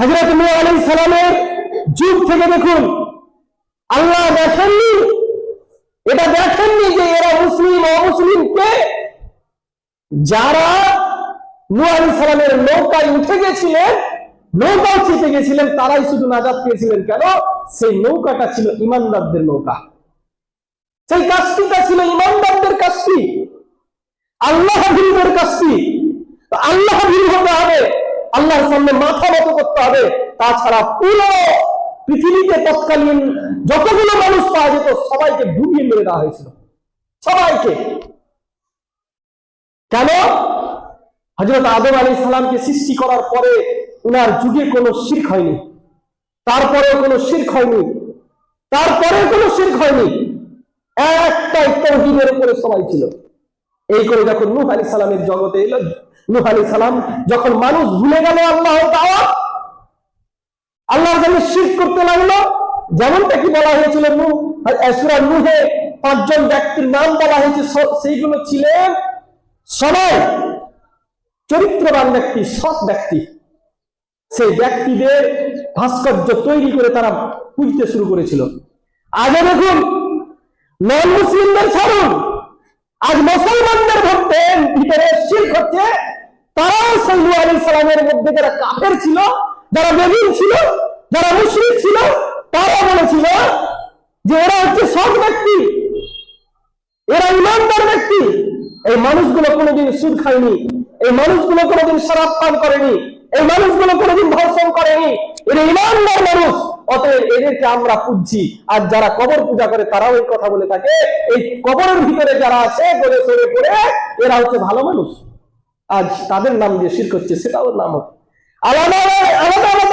হজরত নূহ আলাইহিস সালামের যুগ থেকে দেখুন, আল্লাহ দেখেননি, এটা দেখেননি যে এরা মুসলিম, অমুসলিমকে যারা আলাইহিস সালামের নৌকায় উঠে গেছিলেন নৌকাও চেপে গেছিলেন, তারাই শুধু নাজাদ পেয়েছিলেন কেন? সেই নৌকাটা ছিল ইমানদারদের নৌকা। সেই কাজটিটা ছিল ইমানদারদের কাজটি আল্লাহ কাজটি। আল্লাহ হবে আল্লাহর সামনে মাথা নত করতে হবে। তাছাড়া পুরো পৃথিবীতে তৎকালীন যতগুলো মানুষ পাওয়া যেত, সবাইকে ডুবিয়ে মেরে দেওয়া হয়েছিল। সবাইকে। কেন? হজরত আদম আলী সালামকে সৃষ্টি করার পরে উনার যুগে কোনো শির্ক হয়নি। তারপরেও কোনো শির্ক হয়নি। তারপরে কোনো শির্ক হয়নি। একটাই তৌহিদের উপরে সবাই ছিল। এই করে যখন নূহ আলী সালামের জগতে এলো সালাম যখন মানুষ ভুলে গেল আল্লাহ আল্লাহর জন্য করতে লাগল, যেমনটা কি বলা হয়েছিল নূহ পাঁচজন ব্যক্তির নাম বলা হয়েছে সেইগুলো ছিলেন সবাই চরিত্রবান ব্যক্তি, সৎ ব্যক্তি। সেই ব্যক্তিদের ভাস্কর্য তৈরি করে তারা পুজতে শুরু করেছিল। আগে দেখুন নন মুসলিমদের ছাড়ুন, আজ মুসলমানদের মধ্যে ভিতরে শির্ক হচ্ছে তারাও সাল্লু আলী সালামের মধ্যে যারা কাফের ছিল, যারা ছিল, যারা মুসলিম ছিল, তারা বলেছিল যে হচ্ছে ব্যক্তি। এরা ইমানদার ব্যক্তি। এই মানুষগুলো কোনোদিন সুদ খায়নি। এই মানুষগুলো কোনোদিন শরাব পান করেনি। এই মানুষগুলো কোনোদিন ধর্ষণ করেনি। এরা ইমানদার মানুষ। অতএব এদেরকে আমরা পুজছি আর যারা কবর পূজা করে, তারাও এই কথা বলে থাকে। এই কবরের ভিতরে যারা আছে গড়ে সরে পড়ে, এরা হচ্ছে ভালো মানুষ। আজ তাদের নাম দিয়ে শির করছে সেটাও নাম হবে। আলাদা আলাদা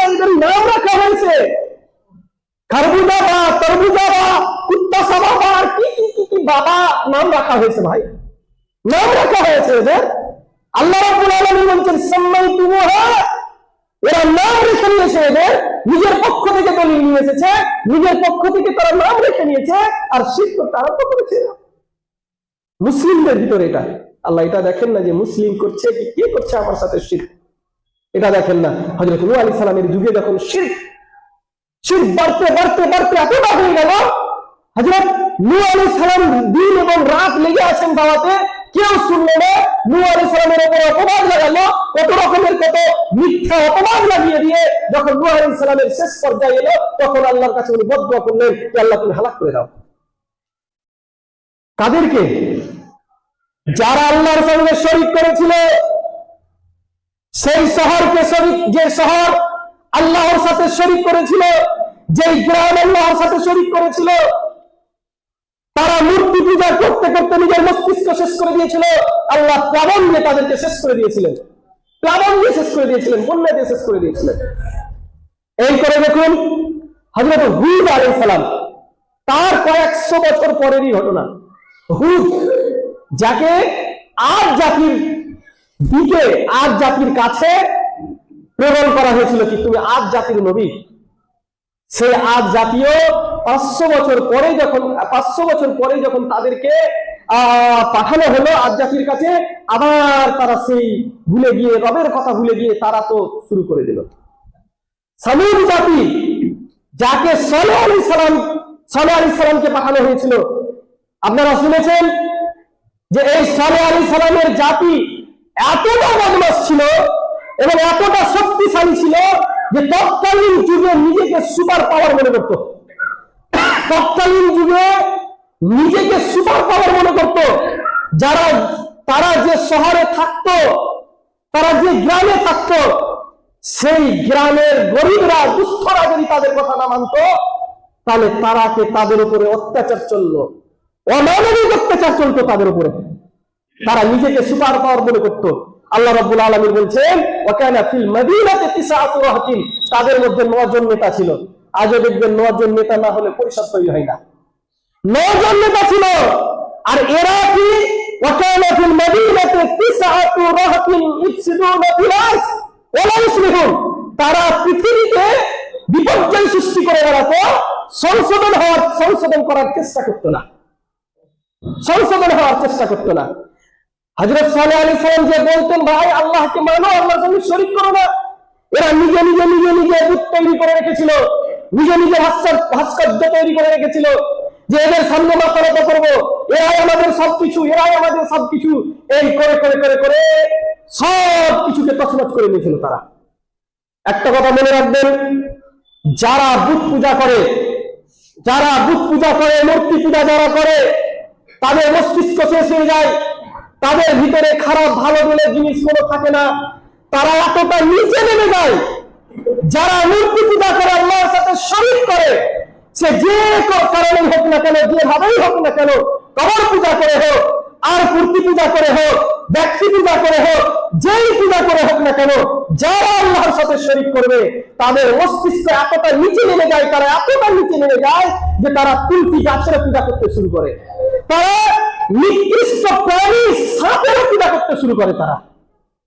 নাম রাখা হয়েছে। ভাই? নাম রাখা হয়েছে এরা নাম রেখে নিয়েছে এদের, নিজের পক্ষ থেকে দলিল নিয়ে এসেছে, নিজের পক্ষ থেকে তারা নাম রেখে নিয়েছে, আর শিখ করতে আরম্ভ করেছে। মুসলিমদের ভিতরে এটা। আল্লাহ এটা দেখেন না যে মুসলিম করছে কি, কে করছে আমার সাথে শিখ এটা দেখেন না। হজরত নূহ আলী সালামের যুগে যখন শিখ শির বাড়তে বাড়তে বাড়তে এতটা হয়ে গেল হজরত নূহ আলাইহিস সালাম দিন এবং রাত লেগে আছেন দাওয়াতে, কেউ শুনলো না, নূহ আলাইহিস সালামের উপর অপবাদ লাগালো, কত রকমের কত মিথ্যা অপবাদ লাগিয়ে দিয়ে যখন নূহ আলাইহিস সালামের শেষ পর্যায়ে এলো, তখন আল্লাহর কাছে উনি বদদুয়া করলেন আল্লাহ, তুমি হালাক করে দাও। তাদেরকে যারা আল্লাহর সঙ্গে শরীক করেছিল, সেই শহরকে শরিক যে শহর আল্লাহর সাথে শরিক করেছিল, যেই গ্রাম আল্লাহর সাথে শরিক করেছিল, তারা মূর্তি পূজা করতে করতে নিজের মস্তিষ্ক শেষ করে দিয়েছিল। আল্লাহ প্লাবন দিয়ে তাদেরকে শেষ করে দিয়েছিলেন। প্লাবন দিয়ে শেষ করে দিয়েছিলেন বন্যা দিয়ে শেষ করে দিয়েছিলেন। এই করে দেখুন হজরত হুদ আলাই সালাম, তার কয়েকশো বছর পরেরই ঘটনা। হুদ যাকে আজ জাতির দিকে আজ জাতির কাছে প্রেরণ করা হয়েছিল কি তুমি আজ জাতির নবী? সে আজ জাতীয় পাঁচশো বছর পরে যখন, পাঁচশো বছর পরে যখন তাদেরকে পাঠানো হলো আজ জাতির কাছে, আবার তারা সেই ভুলে গিয়ে, রবের কথা ভুলে গিয়ে তারা তো শুরু করে দিল। সামুদ জাতি, যাকে সালে আলী সালাম সালে আলী সালামকে পাঠানো হয়েছিল, আপনারা শুনেছেন যে এই সালে আলী সালামের জাতি এতটা বদমাস ছিল এবং এতটা শক্তিশালী ছিল যে তৎকালীন যুগে নিজেকে সুপার পাওয়ার মনে করত। তৎকালীন যুগে নিজেকে সুপার পাওয়ার মনে করত। যারা, তারা যে শহরে থাকতো, তারা যে গ্রামে থাকতো, সেই গ্রামের গরিবরা, দুস্থরা যদি তাদের কথা না মানতো, তাহলে তারাকে তাদের উপরে অত্যাচার চলল। অমানবিক অত্যাচার চলতো তাদের উপরে। তারা নিজেকে সুপার পাওয়ার মনে করত। আল্লাহ রাব্বুল আলামিন বলছেন, ওয়াকানা ফিল মাদিনাতি তাদের মধ্যে নজন নেতা ছিল। আজও দেখবেন নজন নেতা না হলে পরিষদ তৈরি হয় না। নজন নেতা ছিল। আর এরা কি? ওয়াকানা ফিল মাদিনাতি তিসআতু রাহতিন ইফসিদুনা ফিল আরদ ইসলিহুন তারা পৃথিবীতে বিপর্যয় সৃষ্টি করে বেড়াতো, সংশোধন হওয়ার, সংশোধন করার চেষ্টা করতো না। সংশোধন হওয়ার চেষ্টা করতো না। হজরত সালে আলী সালাম যে বলতেন, ভাই, আল্লাহকে মানো সঙ্গে শরিক করো না। এরা নিজে নিজে নিজে নিজে করে রেখেছিল। নিজে নিজে ভাস্কর্য তৈরি করে রেখেছিল যে এদের সামনে এরাই আমাদের সবকিছু, এরাই আমাদের সবকিছু। এই করে করে করে করে সব কিছুকে করে নিয়েছিল তারা। একটা কথা মনে রাখবেন, যারা বুধ পূজা করে, যারা বুধ পূজা করে, মূর্তি পূজা যারা করে তাদের মস্তিষ্ক শেষ হয়ে যায়। তাদের ভিতরে খারাপ ভালো বলে জিনিস কোনো থাকে না। তারা এতটা নিচে নেমে যায়। যারা মূর্তি পূজা করে আল্লাহর সাথে শরীর করে, সে যে কারণে হোক না কেন, যেভাবেই হোক না কেন, কবর পূজা করে হোক, আর মূর্তি পূজা করে হোক, ব্যক্তি পূজা করে হোক, যেই পূজা করে হোক না কেন, যারা আল্লাহর সাথে শরীক করবে, তাদের মস্তিষ্ক এতটা নিচে নেমে যায়, তারা এতটা নিচে নেমে যায় যে তারা তুলসী গাছের পূজা করতে শুরু করে। তারা নিকৃষ্ট প্রাণী সাপের পূজা করতে শুরু করে তারা।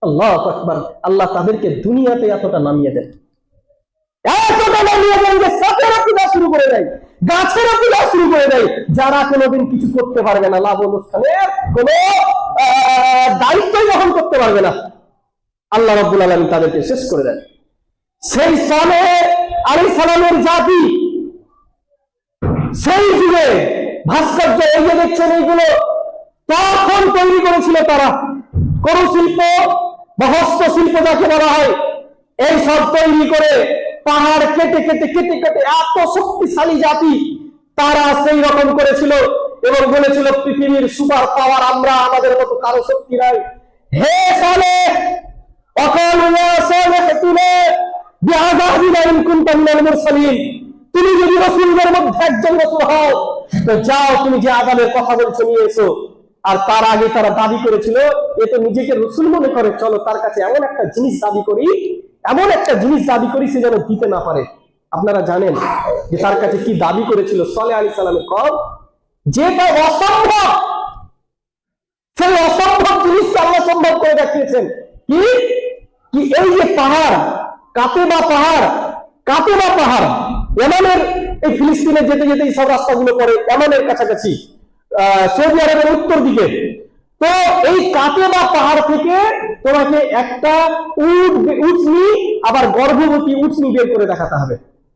আল্লাহ আকবার। আল্লাহ তাদেরকে দুনিয়াতে এতটা নামিয়ে দেন। এতটা নামিয়ে দেন যে সাপের পূজা শুরু করে দেয়, গাছের পূজা শুরু করে দেয়। যারা কোনোদিন কিছু করতে পারবে না, লাভ অনুষ্ঠানের কোন দায়িত্বই গ্রহণ করতে পারবে না। আল্লাহ রব্বুল আলমী তাদেরকে শেষ করে দেন। সেই সালে আলী সালামের জাতি, সেই যুগে ভাস্কর্য এই যে দেখছেন এইগুলো। তখন তৈরি করেছিল তারা। করুশিল্প বা হস্তশিল্প যাকে বলা হয়, এই সব তৈরি করে পাহাড় কেটে কেটে কেটে কেটে এত শক্তিশালী জাতি তারা সেই রকম করেছিল এবং বলেছিল, পৃথিবীর সুপার পাওয়ার আমরা, আমাদের মতো কারও শক্তি নাই। হে সালে, অকাল তুমি যদি রসুলদের মধ্যে একজন রসুল হও তো যাও, তুমি যে আদালের কথা বলছো নিয়ে এসো আর তার আগে তারা দাবি করেছিল, এ তো নিজেকে রসুল মনে করে, চলো তার কাছে এমন একটা জিনিস দাবি করি, এমন একটা জিনিস দাবি করি সে যেন দিতে না পারে। আপনারা জানেন যে তার কাছে কি দাবি করেছিল সলে আলী সালামের কম? যেটা অসম্ভব, সেই অসম্ভব জিনিসকে আল্লাহ সম্ভব করে দেখিয়েছেন। কি? কি এই যে পাহাড়, কাতেবা পাহাড় কাতেবা পাহাড় এমানের এই ফিলিস্তিনে যেতে যেতে সব রাস্তাগুলো পড়ে এমানের কাছাকাছি সৌদি আরবের উত্তর দিকে। তো এই কাতেবা পাহাড় থেকে তোমাকে একটা উট উঠনি আবার গর্ভবতী উঠনি বের করে দেখাতে হবে।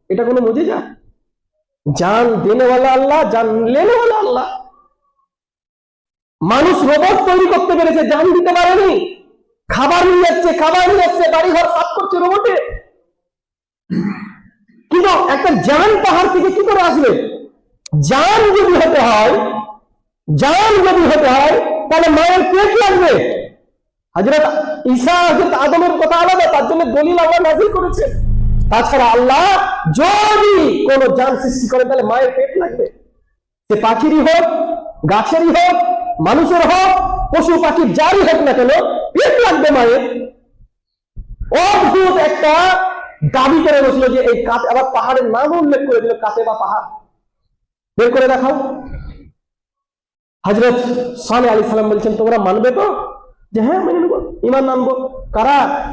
এটা কোনো মজে যা জান দেনেওয়ালা আল্লাহ, জান লেনেওয়ালা আল্লাহ। মানুষ রোবট তৈরি করতে পেরেছে, জান দিতে পারেনি। খাবার নিয়ে যাচ্ছে, খাবার নিয়ে যাচ্ছে বাড়ি ঘর সাফ করছে রোবটে। কিন্তু একটা জান পাহাড় থেকে কি করে আসবে? জান যদি হতে হয়, জান যদি হতে হয়, তাহলে মায়ের পেট লাগবে। হজরত ঈসা হজরত আদমের কথা আলাদা, তার জন্য দলিল আল্লাহ নাজিল করেছে তাছাড়া আল্লাহ যদি কোন জান সৃষ্টি করে, তাহলে মায়ের পেট লাগবে। সে পাখিরই হোক, গাছেরই হোক, মানুষের হোক, পশু পাখি যারই হোক না কেন, পেট লাগবে মায়ের। অদ্ভুত একটা দাবি করে বসল যে এই কাতে আবার পাহাড়ের নাম উল্লেখ করে দিল কাতে বা পাহাড়। বের করে দেখাও। হজরত সালে আলী সালাম বলছেন, তোমরা মানবে তো? যে হ্যাঁ মেনে নেব, ইমান মানবো কারা?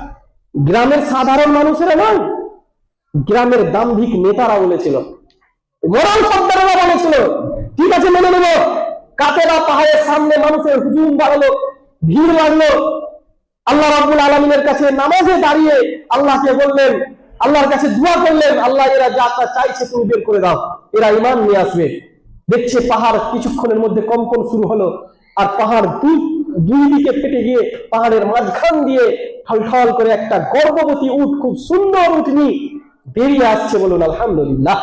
গ্রামের সাধারণ মানুষেরা নয়। গ্রামের দাম্ভিক নেতারা বলেছিল। মোরাল সর্দারেরা বলেছিল। ঠিক আছে, মেনে নেব। কাতেরা পাহাড়ের সামনে মানুষের হুজুম বাড়ালো, ভিড় বাড়লো আল্লাহ রাব্বুল আলমিনের কাছে নামাজে দাঁড়িয়ে আল্লাহকে বললেন আল্লাহর কাছে দোয়া করলেন আল্লাহ এরা যা তা চাইছে তুমি বের করে দাও। এরা ইমান নিয়ে আসবে। দেখছে পাহাড় কিছুক্ষণের মধ্যে কম্পন শুরু হলো আর পাহাড় দুই দিকে ফেটে গিয়ে পাহাড়ের মাঝখান দিয়ে ঠলঠল করে একটা গর্ভবতী উঠ খুব সুন্দর উঠনি বেরিয়ে আসছে বলুন, আলহামদুলিল্লাহ।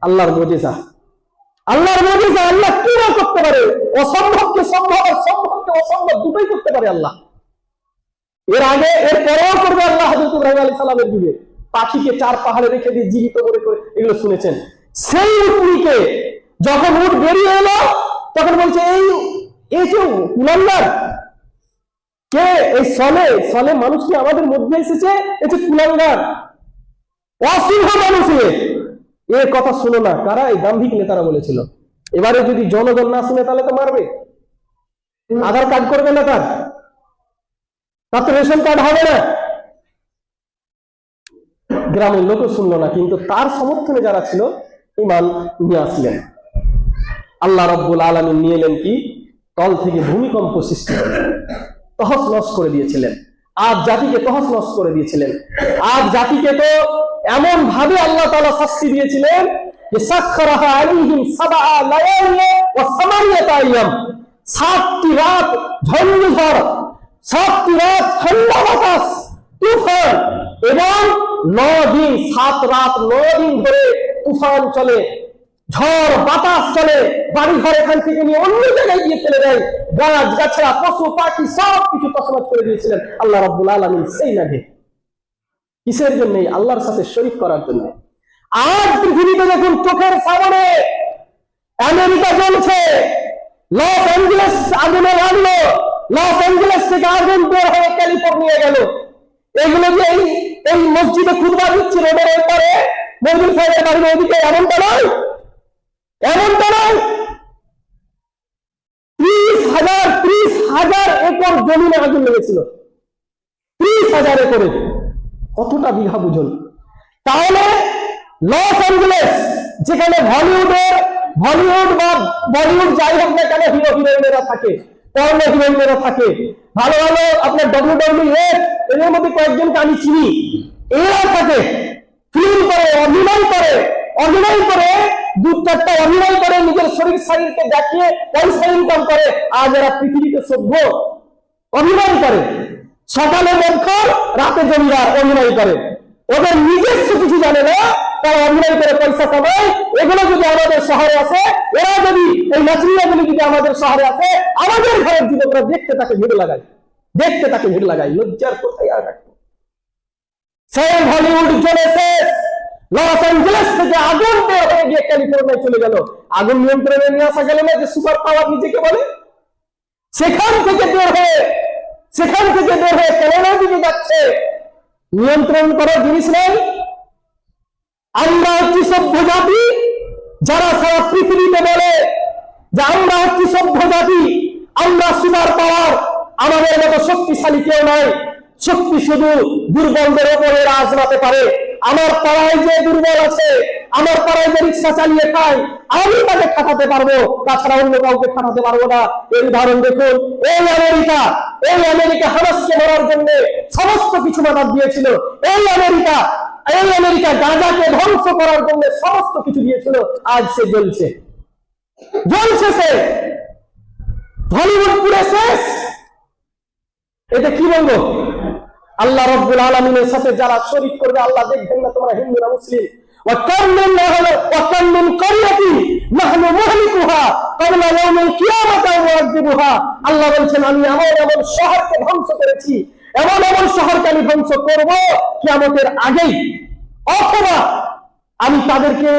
আল্লাহর মজেজা। আল্লাহর মজেজা আল্লাহ কি করতে পারে? অসম্ভবকে সম্ভব আর সম্ভবকে অসম্ভব দুটোই করতে পারে আল্লাহ। এর আগে, এর পরেও করবে আল্লাহ হজরত ইব্রাহিম আলী সালামের যুগে। পাখিকে চার পাহাড়ে রেখে দিয়ে জীবিত করে করে এগুলো শুনেছেন। সেই উটনিকে যখন উট বেরিয়ে এলো, তখন বলছে, এই এই যে কুলাঙ্গার, কে? এই সলে সলে মানুষ কি আমাদের মধ্যে এসেছে? এই যে কুলাঙ্গার, অসিংহ মানুষ। এ কথা শুনো না, কারা? এই দাম্ভিক নেতারা বলেছিল। এবারে যদি জনগণ না শুনে, তাহলে তো মারবে। আধার কার্ড করবে না তার। তার তো রেশন কার্ড হবে না। গ্রামের লোকও শুনলো না, কিন্তু তার সমর্থনে যারা ছিল, ইমান নিয়ে আসলেন। আল্লাহ রব্বুল আলমিন নিয়ে এলেন কি? তল থেকে ভূমিকম্প সৃষ্টি করে তহস নস করে দিয়েছিলেন। আজ জাতিকে তহস নস করে দিয়েছিলেন। আজ জাতিকে তো এমন ভাবে আল্লাহ তাআলা শাস্তি দিয়েছিলেন যে আইয়াম। সাতটি রাত ঝঞ্ঝার সাতটি রাত ঠান্ডা বাতাস তুফান, এবং ন দিন সাত রাত ন ধরে তুফান চলে, ঝড়, বাতাস চলে বাড়ি ঘর এখান থেকে নিয়ে অন্য জায়গায় পশু, পাখি সব কিছু তসমাজ করে দিয়েছিলেন। আল্লাহ রাব্বুল আলামিন সেই লাগে কিসের জন্য? আল্লাহর সাথে শরীক করার জন্য। আজ পৃথিবীতে দেখুন চোখের সামনে আমেরিকা জ্বলছে, লস অ্যাঞ্জেলেস আগুনে লাগল। লস অ্যাঞ্জেলেস থেকে বের হয়ে ক্যালিফোর্নিয়া গেল। এগুলো যে এই মসজিদে খুদবা দিচ্ছি রোডের এপারে মজুর সাহেবের বাড়ির ওইদিকে এমনটা নয়। এমনটা নয়। ত্রিশ হাজার ত্রিশ হাজার একর জমিনে আগুন লেগেছিল ত্রিশ হাজার একরে। কতটা বিঘা বুঝুন? তাহলে লস অ্যাঞ্জেলেস যেখানে হলিউডের হলিউড বা বলিউড যাই হোক না কেন হিরো হিরোইনেরা থাকে থাকে। ভালো ভালো আপনার ডব্লিউ ডব্লিউ এফ এদের মধ্যে কয়েকজনকে আমি চিনি। এরা থাকে। ফিল্ম করে, অভিনয় করে অভিনয় করে, দু চারটা অভিনয় করে, নিজের শরীর শরীরকে দেখিয়ে পয়সা ইনকাম করে, আজ এরা পৃথিবীতে সভ্য। অভিনয় করে। সকালে মক্ষর রাতে জমিদার, অভিনয় করে। ওদের নিজস্ব কিছু জানে না তারা অভিনয় করে পয়সা কামায় এগুলো যদি আমাদের শহরে আসে, এরা যদি এই নাচরিয়াগুলি যদি আমাদের শহরে আসে, আমাদের ঘরের যুবকরা দেখতে তাকে ভিড় লাগায়। দেখতে তাকে ভিড় লাগায়। লজ্জার কোথায় আর রাখব সেই হলিউড লস অ্যাঞ্জেলেস থেকে আগুন হয়ে গিয়ে ক্যালিফোর্নিয়ায় চলে গেল। আগুন নিয়ন্ত্রণে নিয়ে আসা গেল না যে সুপার পাওয়ার নিজেকে বলে? সেখান থেকে বের হয়ে, সেখান থেকে বের হয়ে কেনাডার দিকে যাচ্ছে? নিয়ন্ত্রণ করার জিনিস নেই। আমরা হচ্ছি সভ্য জাতি, যারা সারা পৃথিবীতে বলে যে আমরা হচ্ছি সভ্য জাতি, আমরা সুপার পাওয়ার, আমাদের মতো শক্তিশালী কেউ নয় শক্তি শুধু দুর্বলদের ওপরে রাজ পারে। আমার পাড়ায় যে দুর্বল আছে আমার পাড়ায় যে রিক্সা চালিয়ে খায় আমি তাকে খাটাতে পারব, তাছাড়া অন্য কাউকে খাটাতে পারব না। এর উদাহরণ দেখুন, এই আমেরিকা এই আমেরিকা হামাসকে মারার জন্য সমস্ত কিছু মাদার দিয়েছিল। এই আমেরিকা এই আমেরিকা গাঁজাকে ধ্বংস করার জন্য সমস্ত কিছু দিয়েছিল, আজ সে জ্বলছে। জ্বলছে সে। হলিউড পুরে শেষ। এটা কি বলব? আল্লাহ রব্বুল আলমিনের সাথে যারা শরীক করবে, আল্লাহ দেখবেন না তোমরা হিন্দুরা মুসলিম। وكم من وكم من قرية نحن مهلكها قبل يوم القيامة ونعذبها আল্লাহ বলছেন আমি এমন এমন শহরকে ধ্বংস করেছি এমন এমন শহরকে আমি ধ্বংস করব কিয়ামতের আগেই অথবা আমি তাদেরকে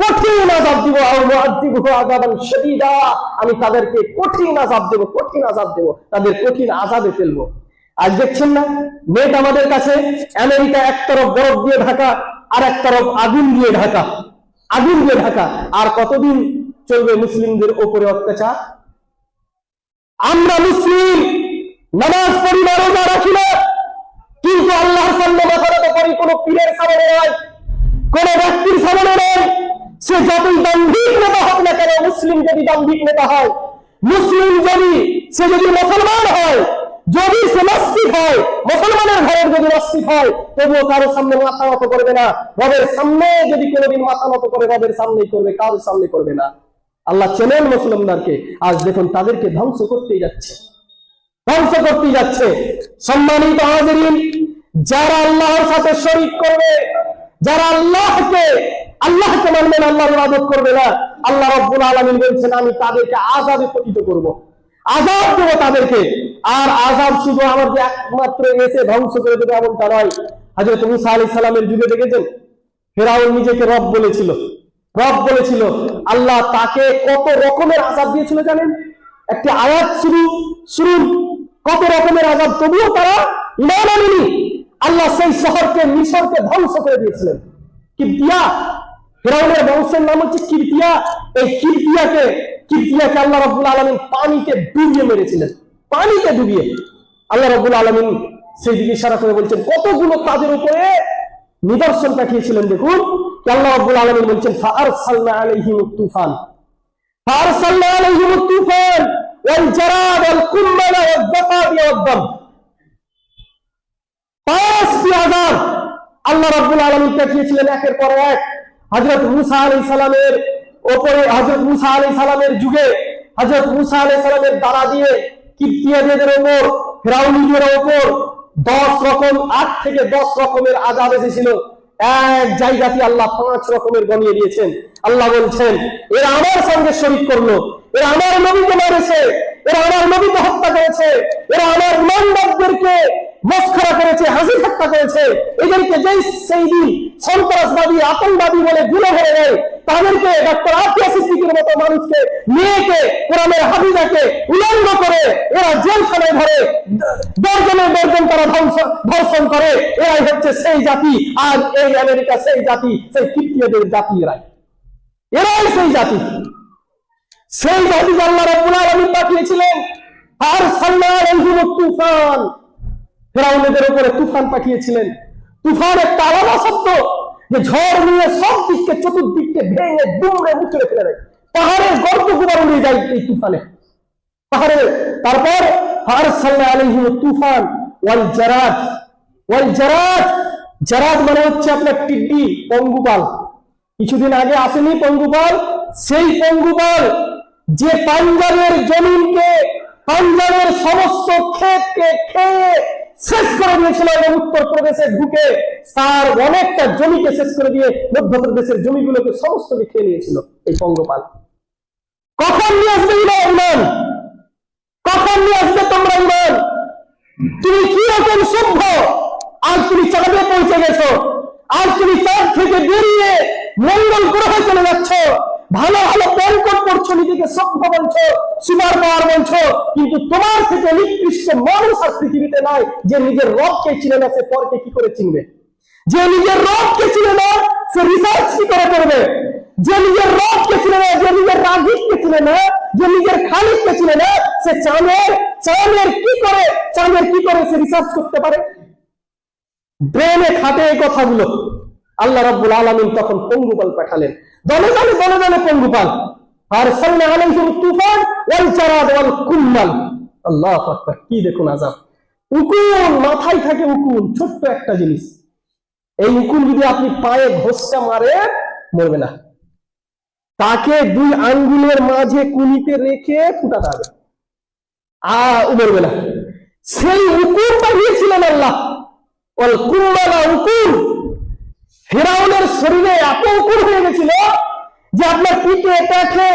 কঠিন আজাব দিব আর মুআযযিবুহু আযাবান শাদীদা আমি তাদেরকে কঠিন আজাব দেব কঠিন আজাব দেব তাদের কঠিন আযাবে ফেলবো আজ দেখছেন না নেট আমাদের কাছে আমেরিকা এক তরফ বরফ দিয়ে ঢাকা আর এক তরফ আগুন দিয়ে ঢাকা, আগুন দিয়ে ঢাকা। আর কতদিন চলবে মুসলিমদের ওপরে অত্যাচার? আমরা মুসলিম, নামাজ পড়ি না, রোজা রাখি না। কিন্তু আল্লাহর সামনে করি, কোন পীরের সামনে নয়, কোন ব্যক্তির সামনে নয়। সে যতই দাম্ভিক নেতা হোক না কেন, মুসলিম যদি দাম্ভিক নেতা হয়, মুসলিম যদি, সে যদি মুসলমান হয় যদি সে নাস্তিক হয়, মুসলমানের ঘরের যদি নাস্তিক হয়, তবুও কারোর সামনে মাথা নত করবে না। রবের সামনে যদি কোনোদিন মাথা নত করে, রবের সামনেই করবে কারোর সামনে করবে না। আল্লাহ চেনেন মুসলমানদেরকে, আজ দেখুন তাদেরকে ধ্বংস করতেই যাচ্ছে। ধ্বংস করতে যাচ্ছে। সম্মানিত হাজরিন, যারা আল্লাহর সাথে শরীক করবে, যারা আল্লাহকে আল্লাহকে মানবে না, আল্লাহর ইবাদত করবে না, আল্লাহ রব্বুল আলামিন বলছেন, আমি তাদেরকে আযাবে পতিত করব। আযাব দেব তাদেরকে। আর আযাব শুধু আমার যে একমাত্র এসে ধ্বংস করে দেবে এমনটা নয়। হযরত মুসা আলাইহিস সালামের যুগে দেখেছেন? ফেরাউন নিজেকে রব বলেছিল। রব বলেছিল, আল্লাহ তাকে কত রকমের আযাব দিয়েছিল জানেন? একটি আয়াত শুরু শুরু কত রকমের আজাব তবুও তারা ইমান আনেনি। আল্লাহ সেই শহরকে, মিশরকে ধ্বংস করে দিয়েছিলেন। কির্তিয়া? ফেরাউনের বংশের নাম হচ্ছে কির্তিয়া। এই কির্তিয়াকে কির্তিয়াকে আল্লাহ রব্বুল আলমিন পানিতে ডুবিয়ে মেরেছিলেন। পানিতে ডুবিয়ে আল্লাহ রব্বুল আলমিন সেই দিকে ইশারা করে বলছেন কতগুলো তাদের উপরে নিদর্শন পাঠিয়েছিলেন দেখুন কি আল্লাহ রব্বুল আলমিন বলছেন ফাআরসালনা আলাইহিম তুফান فأرسلنا عليهم الطوفان والجراد والقمل والضفادع والضم পাঁচটি আজাব আল্লাহ রাব্বুল আলামিন পাঠিয়েছিলেন একের পর এক হযরত মুসা আলাইহিস সালামের ওপরে হযরত মুসা আলাইহিস সালামের যুগে হযরত মুসা আলাইহিস সালামের দ্বারা দিয়ে কিপ্তিয়াদের উপর ফেরাউনীদের উপর দশ রকম, আট থেকে দশ রকমের আজাব এসেছিল। এক জায়গাতে আল্লাহ পাঁচ রকমের গনিয়ে দিয়েছেন। আল্লাহ বলছেন, এরা আমার সঙ্গে শরিক করল, এরা আমার নবীকে মেরেছে, এরা আমার নবীকে হত্যা করেছে, এরা আমার ইমানদারদেরকে মস্করা করেছে হাসি ঠাট্টা করেছে। এদেরকে যেই সেই দিন সন্ত্রাসবাদী, আতঙ্কবাদী বলে গুলো ভরে দেয় তাদেরকে ডক্টর আফিয়া সিদ্দিকের মতো মানুষকে, মেয়েকে, কোরআনের হাবিজাকে উলঙ্গ করে এরা জেলখানায় ধরে, দর্জনে দর্জন তারা ধর্ষণ করে। এরাই হচ্ছে সেই জাতি। আর এই আমেরিকা সেই জাতি, সেই কিপ্তিয়দের জাতি এরাই। এরাই সেই জাতি। সেই জাতি আল্লাহ রাব্বুল আলামিন পাঠিয়েছিলেন আর সাল্লাহ আলাইহিম তুফান। ফেরাউনদের উপরে তুফান পাঠিয়েছিলেন। তুফান একটা আলাদা শব্দ। যে ঝড় নিয়ে সব দিককে, চতুর্দিককে ভেঙে দুমড়ে মুচড়ে ফেলে দেয়। পাহাড়ের গর্ত গুবার উড়ে যায় এই তুফানে। পাহাড়ে, তারপর আর সাল্লাহ আলাইহিম তুফান, ওয়াল ওয়াল মানে হচ্ছে আপনার টিড্ডি পঙ্গুপাল। কিছুদিন আগে আসেনি পঙ্গুপাল? সেই পঙ্গুপাল যে পাঞ্জাবের জমিনকে, পাঞ্জাবের সমস্ত ক্ষেতকে খেয়ে শেষ করে দিয়েছিল এবং উত্তরপ্রদেশে ঢুকে তার অনেকটা জমিকে শেষ করে দিয়ে মধ্যপ্রদেশের জমিগুলোকে সমস্তকে খেয়ে নিয়েছিল এই পঙ্গপাল। কখন নিয়ে আসবে ইমান কখন নিয়ে আসবে তোমরা ইমান তুমি কি রকম সভ্য? আজ তুমি চাঁদে পৌঁছে গেছো। আজ তুমি চাঁদ থেকে বেরিয়ে মঙ্গল গ্রহে চলে যাচ্ছ। ভালো ভালো প্যান্টকট পড়ছো নিজেকে সভ্য বলছো সুপার পাওয়ার বলছো, কিন্তু তোমার থেকে নিকৃষ্ট মানুষ আর পৃথিবীতে নয় যে নিজের রবকে চিনে না, সে পরকে কি করে চিনবে? যে নিজের রবকে চিনে না, সে রিসার্চ কি করে করবে? যে নিজের রবকে চিনে না, যে নিজের রাজিককে চিনে না, যে নিজের খালিককে চিনে না, সে চাঁদের চাঁদের কি করে, চাঁদের কি করে সে রিসার্চ করতে পারে? ব্রেনে খাটে এই কথাগুলো। আল্লাহ রাব্বুল আলামিন তখন পঙ্গুপাল পাঠালেন। দলে দলে দলে দলে পঙ্গুপাল। আর সাল্লাহ আলাইহিম তুফান, ওয়াল জারাদ, ওয়াল কুম্মাল। আল্লাহু আকবার, কি দেখুন আযাব। উকুন, মাথায় থাকে উকুন, ছোট্ট একটা জিনিস। এই উকুন যদি আপনি পায়ে ঘষটা মারে, মরবে না। তাকে দুই আঙ্গুলের মাঝে কুনিতে রেখে ফুটাতে হবে। আ মরবে না। সেই উকুন পাঠিয়েছিলেন আল্লাহ। ওয়াল কুম্মালা উকুন। ফেরাউনের শরীরে এত উকুন হয়ে গেছিল যে আপনার পিঠে পেটে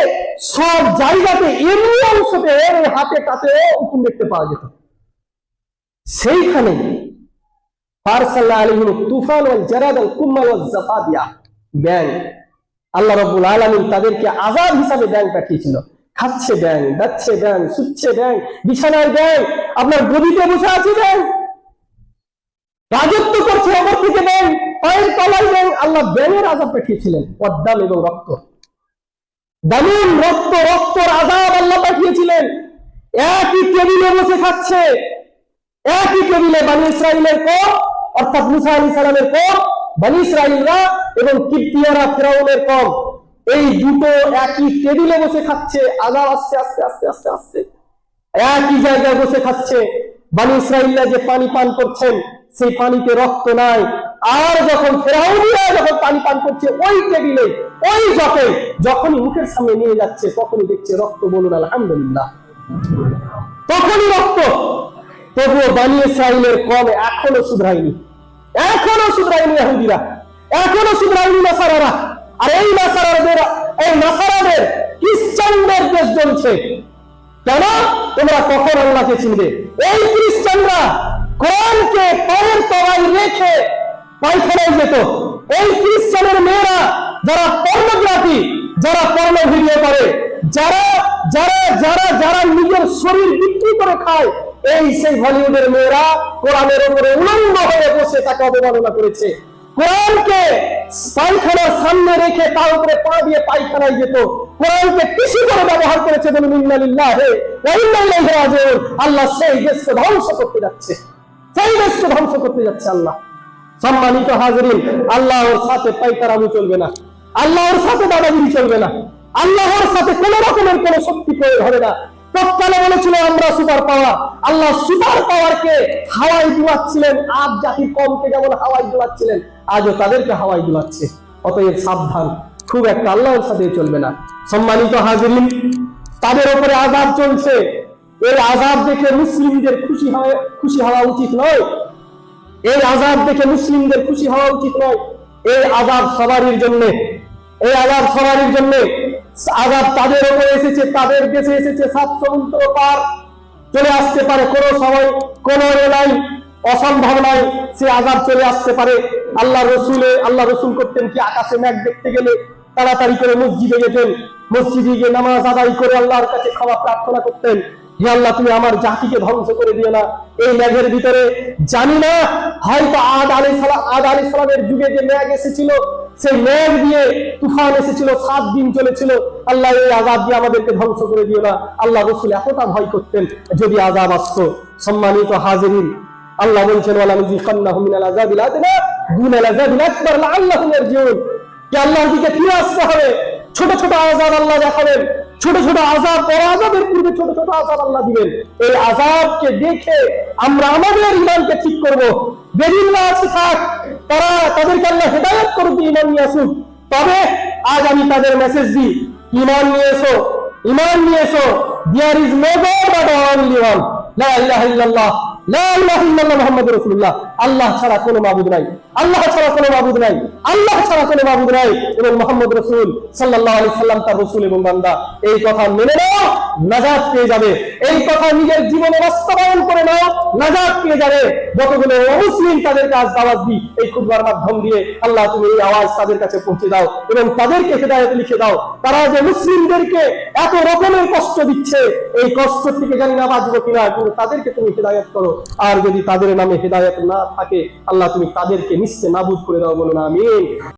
সব জায়গাতে এমনি অংশতে হাতে কাতে উকুন দেখতে পাওয়া যেত। সেইখানে তুফান আল্লাহ তাদেরকে আযাব হিসাবে ব্যাং খাচ্ছে ব্যাং বিছানায় আপনার গদিতে বসে আছে ব্যাং। রাজত্ব করছে অপর থেকে ব্যাং পায়ের তলায় ব্যাং আল্লাহ ব্যাঙের আজাব পাঠিয়েছিলেন। পদ্মাম এবং রক্ত। দামিন, রক্ত রক্তর আজাব আল্লাহ পাঠিয়েছিলেন। একই টেবিলে বসে খাচ্ছে। একই টেবিলে বানি ইসরায়েলের কম অর্থাৎ মুসা আলী সালামের কম বানি ইসরায়েলরা এবং কিপ্তিয়ারা ফেরাউনের কম এই দুটো একই টেবিলে বসে খাচ্ছে। আজাব আস্তে আস্তে আস্তে আস্তে আসছে একই জায়গায় বসে খাচ্ছে। বানি ইসরায়েলরা যে পানি পান করছেন সেই পানিতে রক্ত নাই। আর যখন ফেরাউনিরা যখন পানি পান করছে, ওই টেবিলে, ওই জকে যখনই মুখের সামনে নিয়ে যাচ্ছে, তখনই দেখছে রক্ত বলুন, আলহামদুলিল্লাহ। তখনই রক্ত তবুও বানি ইসরায়েলের কম এখনও শুধরায়নি। এখনও শুধরায়নি ইহুদিরা। এখনও শুধরায়নি নাসারারা। আর এই নাসারাদের এই নাসারাদের খ্রিস্টানদের দেশ জ্বলছে কেন? তোমরা কখন আল্লাহকে চিনবে? এই খ্রিস্টানরা কোরআনকে পায়ের তলায় রেখে পায়খানায় যেত। এই খ্রিস্টানের মেয়েরা যারা পর্নোগ্রাফি, যারা পর্ণ ভিডিও করে, যারা যারা যারা যারা নিজের শরীর বিক্রি করে খায়, এই সেই হলিউডের মেয়েরা কোরআনের উপরে উলঙ্গ হয়ে বসে তাকে অবমাননা করেছে। কোরআনকে পায়খানার সামনে রেখে তার উপরে পা দিয়ে পায়খানায় যেত। কোরআনকে কৃষি করে ব্যবহার করেছে বলুন, ইন্নালিল্লাহ আল্লাহ সেই দেশকে ধ্বংস করতে যাচ্ছে। দেশকে ধ্বংস করতে যাচ্ছে আল্লাহ। সম্মানিত হাজরিন, আল্লাহর সাথে পাইকারামি চলবে না। আল্লাহর সাথে দাদাগিরি চলবে না। আল্লাহর সাথে কোন রকমের কোন শক্তি প্রয়োগ হবে না। তৎকালে বলেছিল, আমরা সুপার পাওয়ার। আল্লাহ সুপার হাওয়াই দুলাচ্ছিলেন। আজ জাতির কমকে যেমন হাওয়াই দুলাচ্ছিলেন, আজও তাদেরকে হাওয়াই দুলাচ্ছে। অতএব সাবধান, খুব একটা আল্লাহর সাথে চলবে না। সম্মানিত হাজিরিন, তাদের উপরে আজাদ চলছে। এই আজাব দেখে মুসলিমদের খুশি হওয়া খুশি হওয়া উচিত নয়। এই আজাব দেখে মুসলিমদের খুশি হওয়া উচিত নয়। এই আজাব সবারির জন্য, এই আজাব সবারির জন্য আজাব তাদের উপরে এসেছে, তাদের দেশে এসেছে, সাত সমুদ্র পার চলে আসতে পারে, কোনো সময়, কোনো এ নাই, অসম্ভব নয় সে আজাব চলে আসতে পারে। আল্লাহ রসুলে, আল্লাহ রসুল করতেন কি আকাশে ম্যাঘ দেখতে গেলে তাড়াতাড়ি করে মসজিদে যেতেন। মসজিদে গিয়ে নামাজ আদায় করে আল্লাহর কাছে ক্ষমা প্রার্থনা করতেন। হে আল্লাহ, তুমি আমার জাতিকে ধ্বংস করে দিও না। এই ম্যাঘের ভিতরে জানি না, হয়তো আদ আলী সালাম আদ আলী সালামের যুগে যে ম্যাঘ এসেছিল, সেই ম্যাঘ দিয়ে তুফান এসেছিল, সাত দিন চলেছিল। আল্লাহ এই আজাব দিয়ে আমাদেরকে ধ্বংস করে দিও না। আল্লাহ রসুল এতটা ভয় করতেন যদি আজাব আসতো। সম্মানিত হাজিরিন, আল্লাহ বলছেন আল্লাহর দিকে ফিরে আসতে হবে? ছোট ছোট আজাদ আল্লাহ দেখাবেন। ছোট ছোট আজাব বড় আজাবের পূর্বে ছোট ছোট আজাব আল্লাহ দিবেন। এই আজাবকে দেখে আমরা আমাদের ইমানকে ঠিক করব। বেদিল্লা আছে, থাক। তারা তাদেরকে আল্লাহ হেদায়ত করুক ইমান নিয়ে আসুক। তবে আজ আমি তাদের মেসেজ দিই ইমান নিয়ে এসো ইমান নিয়ে এসো। There is no god but only one লা ইলাহা ইল্লাল্লাহ, লা ইলাহা ইল্লাল্লাহ মুহাম্মাদুর রাসূলুল্লাহ। আল্লাহ ছাড়া কোনো মাবুদ নাই। আল্লাহ ছাড়া কোনো মাবুদ নাই। আল্লাহ ছাড়া কোনো মাবুদ নাই। এবং মুহাম্মদ রাসূল সাল্লাল্লাহু আলাইহি সাল্লাম তার রাসূল এবং বান্দা। এই কথা মেনে নাও, নাজাত পেয়ে যাবে। এই কথা নিজের জীবনে বাস্তবায়ন করে নাও, নাজাত পেয়ে যাবে। যতগুলো অমুসলিম তাদেরকে আজ দাওয়াত দিই, এই খুতবার মাধ্যম দিয়ে আল্লাহ তুমি এই আওয়াজ তাদের কাছে পৌঁছে দাও এবং তাদেরকে হেদায়েত লিখে দাও। তারা যে মুসলিমদেরকে এত রকমের কষ্ট দিচ্ছে, এই কষ্ট থেকে জানি না বাঁচবো কিনা, কিন্তু তাদেরকে তুমি হেদায়ত করো। আর যদি তাদের নামে হেদায়েত না থাকে আল্লাহ তুমি তাদেরকে নিশ্চয় নাবুদ করে দাও বলুন আমিন।